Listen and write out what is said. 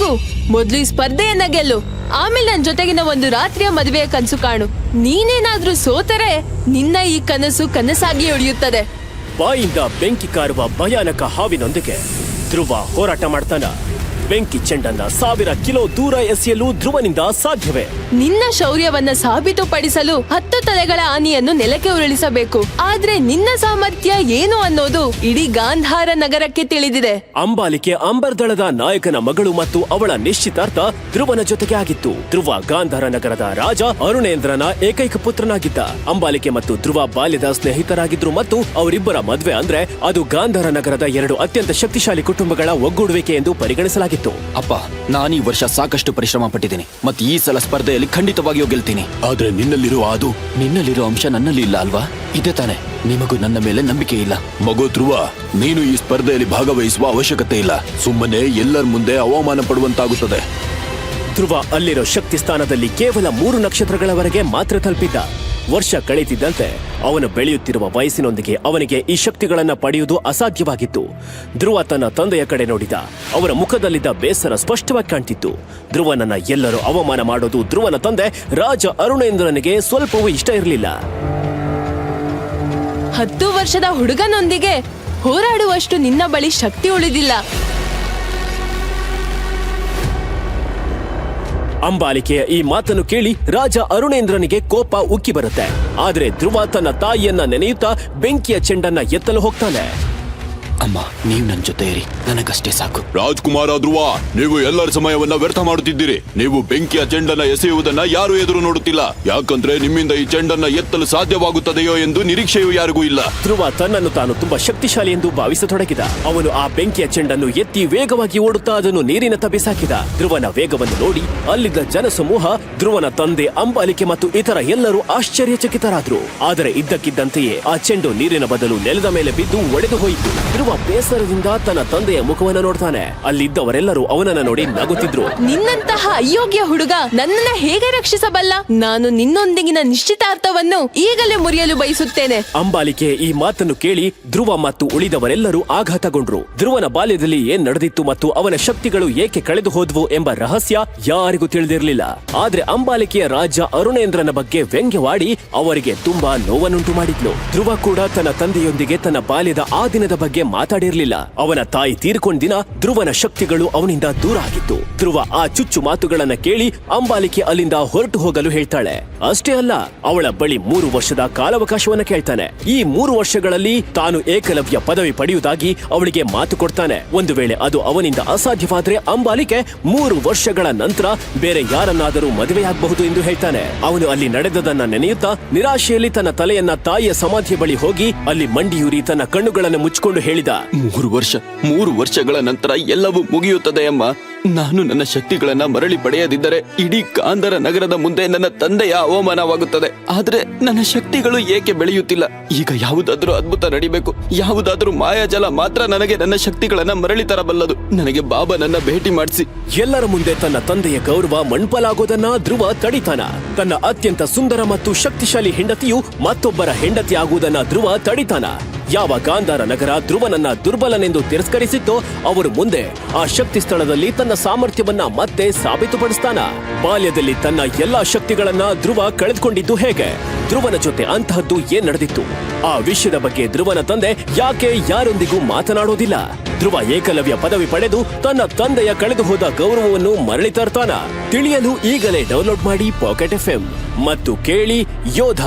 ಹೋಗು. ಮೊದ್ಲು ಈ ಸ್ಪರ್ಧೆಯನ್ನ ಗೆಲ್ಲು. ಆಮೇಲೆ ನನ್ ಜೊತೆಗಿನ ಒಂದು ರಾತ್ರಿಯ ಮದುವೆಯ ಕನಸು ಕಾಣು. ನೀನೇನಾದ್ರೂ ಸೋತರೆ ನಿನ್ನ ಈ ಕನಸು ಕನಸಾಗಿ ಉಳಿಯುತ್ತದೆ. ಬಾಯಿಂದ ಬೆಂಕಿ ಕಾರುವ ಭಯಾನಕ ಹಾವಿನೊಂದಿಗೆ ಧ್ರುವ ಹೋರಾಟ ಮಾಡ್ತಾನ. ಬೆಂಕಿ ಚೆಂಡನ್ನ ಸಾವಿರ ಕಿಲೋ ದೂರ ಎಸೆಯಲು ಧ್ರುವನಿಂದ ಸಾಧ್ಯವೇ? ನಿನ್ನ ಶೌರ್ಯವನ್ನ ಸಾಬೀತುಪಡಿಸಲು ಹತ್ತು ತಲೆಗಳ ಆನೆಯನ್ನು ನೆಲಕ್ಕೆ ಉರುಳಿಸಬೇಕು. ಆದ್ರೆ ನಿನ್ನ ಸಾಮರ್ಥ್ಯ ಏನು ಅನ್ನೋದು ಇಡೀ ಗಾಂಧಾರ ನಗರಕ್ಕೆ ತಿಳಿದಿದೆ. ಅಂಬಾಲಿಕೆ ಅಂಬರ್ದಳದ ನಾಯಕನ ಮಗಳು ಮತ್ತು ಅವಳ ನಿಶ್ಚಿತಾರ್ಥ ಧ್ರುವನ ಜೊತೆಗೆ ಆಗಿತ್ತು. ಧ್ರುವ ಗಾಂಧಾರ ನಗರದ ರಾಜ ಅರುಣೇಂದ್ರನ ಏಕೈಕ ಪುತ್ರನಾಗಿದ್ದ. ಅಂಬಾಲಿಕೆ ಮತ್ತು ಧ್ರುವ ಬಾಲ್ಯದ ಸ್ನೇಹಿತರಾಗಿದ್ರು ಮತ್ತು ಅವರಿಬ್ಬರ ಮದ್ವೆ ಅಂದ್ರೆ ಅದು ಗಾಂಧಾರ ನಗರದ ಎರಡು ಅತ್ಯಂತ ಶಕ್ತಿಶಾಲಿ ಕುಟುಂಬಗಳ ಒಗ್ಗೂಡುವಿಕೆ ಎಂದು ಪರಿಗಣಿಸಲಾಗಿತ್ತು. ಅಪ್ಪ ನಾನು ಈ ವರ್ಷ ಸಾಕಷ್ಟು ಪರಿಶ್ರಮ ಪಟ್ಟಿದ್ದೀನಿ. ಮತ್ತೆ ಈ ಸಲ ಸ್ಪರ್ಧೆಯಲ್ಲಿ ಖಂಡಿತವಾಗಿಯೂ ಗೆಲ್ತೀನಿ. ಆದ್ರೆ ನಿನ್ನಲ್ಲಿರುವ ಅದು ನಿನ್ನಲ್ಲಿರೋ ಅಂಶ ನನ್ನಲ್ಲಿ ಇಲ್ಲ ಅಲ್ವಾ? ಇದೆ ತಾನೆ. ನಿಮಗೂ ನನ್ನ ಮೇಲೆ ನಂಬಿಕೆ ಇಲ್ಲ. ಮಗು ಧ್ರುವ ನೀನು ಈ ಸ್ಪರ್ಧೆಯಲ್ಲಿ ಭಾಗವಹಿಸುವ ಅವಶ್ಯಕತೆ ಇಲ್ಲ. ಸುಮ್ಮನೆ ಎಲ್ಲರ ಮುಂದೆ ಅವಮಾನ ಪಡುವಂತಾಗುತ್ತದೆ. ಧ್ರುವ ಅಲ್ಲಿರೋ ಶಕ್ತಿ ಸ್ಥಾನದಲ್ಲಿ ಕೇವಲ ಮೂರು ನಕ್ಷತ್ರಗಳವರೆಗೆ ಮಾತ್ರ ತಲುಪಿದ್ದ. ವರ್ಷ ಕಳೀತಿದ್ದಂತೆ ಅವನು ಬೆಳೆಯುತ್ತಿರುವ ವಯಸ್ಸಿನೊಂದಿಗೆ ಅವನಿಗೆ ಈ ಶಕ್ತಿಗಳನ್ನು ಪಡೆಯುವುದು ಅಸಾಧ್ಯವಾಗಿತ್ತು. ಧ್ರುವ ತನ್ನ ತಂದೆಯ ಕಡೆ ನೋಡಿದ. ಅವರ ಮುಖದಲ್ಲಿದ್ದ ಬೇಸರ ಸ್ಪಷ್ಟವಾಗಿ ಕಾಣ್ತಿತ್ತು. ಧ್ರುವನನ್ನ ಎಲ್ಲರೂ ಅವಮಾನ ಮಾಡೋದು ಧ್ರುವನ ತಂದೆ ರಾಜ ಅರುಣೇಂದ್ರನಿಗೆ ಸ್ವಲ್ಪವೂ ಇಷ್ಟ ಇರಲಿಲ್ಲ. ಹತ್ತು ವರ್ಷದ ಹುಡುಗನೊಂದಿಗೆ ಹೋರಾಡುವಷ್ಟು ನಿನ್ನ ಬಳಿ ಶಕ್ತಿ ಉಳಿದಿಲ್ಲ. ಅಂಬಾಲಿಕೆಯ ಈ ಮಾತನ್ನು ಕೇಳಿ ರಾಜ ಅರುಣೇಂದ್ರನಿಗೆ ಕೋಪ ಉಕ್ಕಿ ಬರುತ್ತೆ. ಆದ್ರೆ ಧ್ರುವ ತನ್ನ ತಾಯಿಯನ್ನ ನೆನೆಯುತ್ತಾ ಬೆಂಕಿಯ ಚೆಂಡನ್ನ ಎತ್ತಲು ಹೋಗ್ತಾನೆ. ಅಮ್ಮ ನೀವು ನನ್ನ ಜೊತೆ ಇರಿ. ನನಗಷ್ಟೇ ಸಾಕು. ರಾಜ್ಕುಮಾರ್ ಧ್ರುವ ನೀವು ಎಲ್ಲರ ಸಮಯವನ್ನ ವ್ಯರ್ಥ ಮಾಡುತ್ತಿದ್ದೀರಿ. ನೀವು ಬೆಂಕಿಯ ಚೆಂಡನ್ನ ಎಸೆಯುವುದನ್ನ ಯಾರು ಎದುರು ನೋಡುತ್ತಿಲ್ಲ. ಯಾಕಂದ್ರೆ ನಿಮ್ಮಿಂದ ಈ ಚೆಂಡನ್ನ ಎತ್ತಲು ಸಾಧ್ಯವಾಗುತ್ತದೆಯೋ ಎಂದು ನಿರೀಕ್ಷೆಯೂ ಯಾರಿಗೂ ಇಲ್ಲ. ಧ್ರುವ ತನ್ನನ್ನು ತಾನು ತುಂಬಾ ಶಕ್ತಿಶಾಲಿ ಎಂದು ಭಾವಿಸತೊಡಗಿದ. ಅವನು ಆ ಬೆಂಕಿಯ ಚೆಂಡನ್ನು ಎತ್ತಿ ವೇಗವಾಗಿ ಓಡುತ್ತಾ ಅದನ್ನು ನೀರಿನ ತಬ್ಬಿಸಾಕಿದ ಧ್ರುವನ ವೇಗವನ್ನು ನೋಡಿ ಅಲ್ಲಿದ್ದ ಜನಸಮೂಹ ಧ್ರುವನ ತಂದೆ ಅಂಬಾಲಿಕೆ ಮತ್ತು ಇತರ ಎಲ್ಲರೂ ಆಶ್ಚರ್ಯಚಕಿತರಾದ್ರು. ಆದರೆ ಇದ್ದಕ್ಕಿದ್ದಂತೆಯೇ ಆ ಚೆಂಡು ನೀರಿನ ಬದಲು ನೆಲದ ಮೇಲೆ ಬಿದ್ದು ಒಡೆದು ಹೋಯಿತು. ಧ್ರುವ ಬೇಸರದಿಂದ ತನ್ನ ತಂದೆಯ ಮುಖವನ್ನು ನೋಡ್ತಾನೆ. ಅಲ್ಲಿದ್ದವರೆಲ್ಲರೂ ಅವನನ್ನ ನೋಡಿ ನಗುತ್ತಿದ್ರು. ನಿನ್ನಂತಹ ಅಯೋಗ್ಯ ಹುಡುಗ ನನ್ನನ್ನ ಹೇಗೆ ರಕ್ಷಿಸಬಲ್ಲ? ನಾನು ನಿನ್ನೊಂದಿಗಿನ ನಿಶ್ಚಿತಾರ್ಥವನ್ನು ಈಗಲೇ ಮುರಿಯಲು ಬಯಸುತ್ತೇನೆ. ಅಂಬಾಲಿಕೆ ಈ ಮಾತನ್ನು ಕೇಳಿ ಧ್ರುವ ಮತ್ತು ಉಳಿದವರೆಲ್ಲರೂ ಆಘಾತಗೊಂಡ್ರು. ಧ್ರುವನ ಬಾಲ್ಯದಲ್ಲಿ ಏನ್ ನಡೆದಿತ್ತು ಮತ್ತು ಅವನ ಶಕ್ತಿಗಳು ಏಕೆ ಕಳೆದು ಹೋದ್ವು ಎಂಬ ರಹಸ್ಯ ಯಾರಿಗೂ ತಿಳಿದಿರಲಿಲ್ಲ. ಆದ್ರೆ ಅಂಬಾಲಿಕೆಯ ರಾಜ ಅರುಣೇಂದ್ರನ ಬಗ್ಗೆ ವ್ಯಂಗ್ಯವಾಡಿ ಅವರಿಗೆ ತುಂಬಾ ನೋವನ್ನುಂಟು ಮಾಡಿದ್ಲು. ಧ್ರುವ ಕೂಡ ತನ್ನ ತಂದೆಯೊಂದಿಗೆ ತನ್ನ ಬಾಲ್ಯದ ಆ ದಿನದ ಬಗ್ಗೆ ಮಾತಾಡಿರ್ಲಿಲ್ಲ. ಅವನ ತಾಯಿ ತೀರ್ಕೊಂಡ್ ದಿನ ಧ್ರುವನ ಶಕ್ತಿಗಳು ಅವನಿಂದ ದೂರ ಆಗಿತ್ತು. ಧ್ರುವ ಆ ಚುಚ್ಚು ಮಾತುಗಳನ್ನ ಕೇಳಿ ಅಂಬಾಲಿಕೆ ಅಲ್ಲಿಂದ ಹೊರಟು ಹೋಗಲು ಹೇಳ್ತಾಳೆ. ಅಷ್ಟೇ ಅಲ್ಲ, ಅವಳ ಬಳಿ ಮೂರು ವರ್ಷದ ಕಾಲಾವಕಾಶವನ್ನ ಕೇಳ್ತಾನೆ. ಈ ಮೂರು ವರ್ಷಗಳಲ್ಲಿ ತಾನು ಏಕಲವ್ಯ ಪದವಿ ಪಡೆಯುವುದಾಗಿ ಅವಳಿಗೆ ಮಾತು ಕೊಡ್ತಾನೆ. ಒಂದು ವೇಳೆ ಅದು ಅವನಿಂದ ಅಸಾಧ್ಯವಾದ್ರೆ ಅಂಬಾಲಿಕೆ ಮೂರು ವರ್ಷಗಳ ನಂತರ ಬೇರೆ ಯಾರನ್ನಾದರೂ ಮದುವೆಯಾಗಬಹುದು ಎಂದು ಹೇಳ್ತಾನೆ. ಅವನು ಅಲ್ಲಿ ನಡೆದದನ್ನ ನೆನೆಯುತ್ತಾ ನಿರಾಶೆಯಲ್ಲಿ ತನ್ನ ತಲೆಯನ್ನ ತಾಯಿಯ ಸಮಾಧಿಯ ಬಳಿ ಹೋಗಿ ಅಲ್ಲಿ ಮಂಡಿಯೂರಿ ತನ್ನ ಕಣ್ಣುಗಳನ್ನು ಮುಚ್ಚಿಕೊಂಡು ಹೇಳಿದ. ಮೂರು ವರ್ಷ ಮೂರು ವರ್ಷಗಳ ನಂತರ ಎಲ್ಲವೂ ಮುಗಿಯುತ್ತದೆ ಅಮ್ಮ. ನಾನು ನನ್ನ ಶಕ್ತಿಗಳನ್ನ ಮರಳಿ ಪಡೆಯದಿದ್ದರೆ ಇಡೀ ಕಾಂದರ ನಗರದ ಮುಂದೆ ನನ್ನ ತಂದೆಯ ಅವಮಾನವಾಗುತ್ತದೆ. ಆದ್ರೆ ನನ್ನ ಶಕ್ತಿಗಳು ಏಕೆ ಬೆಳೆಯುತ್ತಿಲ್ಲ? ಈಗ ಯಾವುದಾದ್ರೂ ಅದ್ಭುತ ನಡಿಬೇಕು. ಯಾವುದಾದ್ರೂ ಮಾಯಾಜಲ ಮಾತ್ರ ನನಗೆ ನನ್ನ ಶಕ್ತಿಗಳನ್ನ ಮರಳಿ ತರಬಲ್ಲದು. ನನಗೆ ಬಾಬಾ ನನ್ನ ಭೇಟಿ ಮಾಡಿಸಿ. ಎಲ್ಲರ ಮುಂದೆ ತನ್ನ ತಂದೆಯ ಗೌರವ ಮಣ್ಪಲಾಗೋದನ್ನ ಧ್ರುವ ತಡಿತಾನ. ತನ್ನ ಅತ್ಯಂತ ಸುಂದರ ಮತ್ತು ಶಕ್ತಿಶಾಲಿ ಹೆಂಡತಿಯು ಮತ್ತೊಬ್ಬರ ಹೆಂಡತಿ ಆಗುವುದನ್ನ ಧ್ರುವ ತಡಿತಾನ. ಯಾವ ಗಾಂಧಾರ ನಗರ ಧ್ರುವನನ್ನ ದುರ್ಬಲನೆಂದು ತಿರಸ್ಕರಿಸಿತ್ತೋ, ಅವರು ಮುಂದೆ ಆ ಶಕ್ತಿ ಸ್ಥಳದಲ್ಲಿ ತನ್ನ ಸಾಮರ್ಥ್ಯವನ್ನ ಮತ್ತೆ ಸಾಬೀತುಪಡಿಸ್ತಾನ. ಬಾಲ್ಯದಲ್ಲಿ ತನ್ನ ಎಲ್ಲಾ ಶಕ್ತಿಗಳನ್ನ ಧ್ರುವ ಕಳೆದುಕೊಂಡಿದ್ದು ಹೇಗೆ? ಧ್ರುವನ ಜೊತೆ ಅಂತಹದ್ದು ಏನ್ ನಡೆದಿತ್ತು? ಆ ವಿಷಯದ ಬಗ್ಗೆ ಧ್ರುವನ ತಂದೆ ಯಾಕೆ ಯಾರೊಂದಿಗೂ ಮಾತನಾಡೋದಿಲ್ಲ? ಧ್ರುವ ಏಕಲವ್ಯ ಪದವಿ ಪಡೆದು ತನ್ನ ತಂದೆಯ ಕಳೆದು ಹೋದ ಗೌರವವನ್ನು ಮರಳಿ ತರ್ತಾನ. ತಿಳಿಯಲು ಈಗಲೇ ಡೌನ್ಲೋಡ್ ಮಾಡಿ ಪಾಕೆಟ್ ಎಫ್ ಮತ್ತು ಕೇಳಿ ಯೋಧ.